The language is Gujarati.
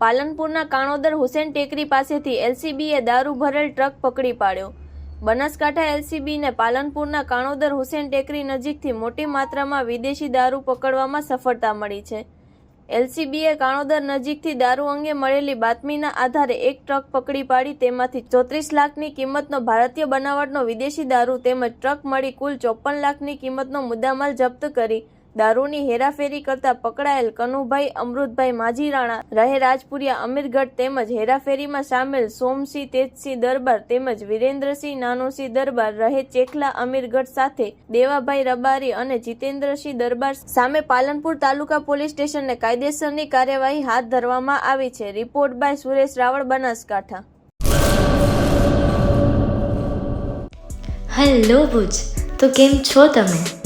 પાલનપુરના કાણોદર હુસેન ટેકરી પાસેથી એલસીબીએ દારૂ ભરેલ ટ્રક પકડી પાડ્યો. બનાસકાંઠા એલસીબીને પાલનપુરના કાણોદર હુસેન ટેકરી નજીકથી મોટી માત્રામાં વિદેશી દારૂ પકડવામાં સફળતા મળી છે. એલસીબીએ કાણોદર નજીકથી દારૂ અંગે મળેલી બાતમીના આધારે એક ટ્રક પકડી પાડી તેમાંથી ચોત્રીસ લાખની કિંમતનો ભારતીય બનાવટનો વિદેશી દારૂ તેમજ ટ્રક મળી કુલ ચોપન લાખની કિંમતનો મુદ્દામાલ જપ્ત કરી દારૂની હેરાફેરી કરતા પકડાયેલ કનુભાઈ, અમૃતભાઈ માજીરાણા, રહે રાજપુરિયા અમીરગઢ તેમજ હેરાફેરીમાં સામેલ સોમસિંહ, તેજસિંહ દરબાર તેમજ વિરેન્દ્રસિંહ નાનુસિંહ દરબાર રહે ચેખલા અમીરગઢ સાથે દેવાભાઈ રબારી અને જીતેન્દ્રસિંહ દરબાર સામે પાલનપુર તાલુકા પોલીસ સ્ટેશનને કાયદેસરની કાર્યવાહી હાથ ધરવામાં આવી છે. Report by Suresh Raval, Banaskantha. Hello Bhuj, તો કેમ છો તમે?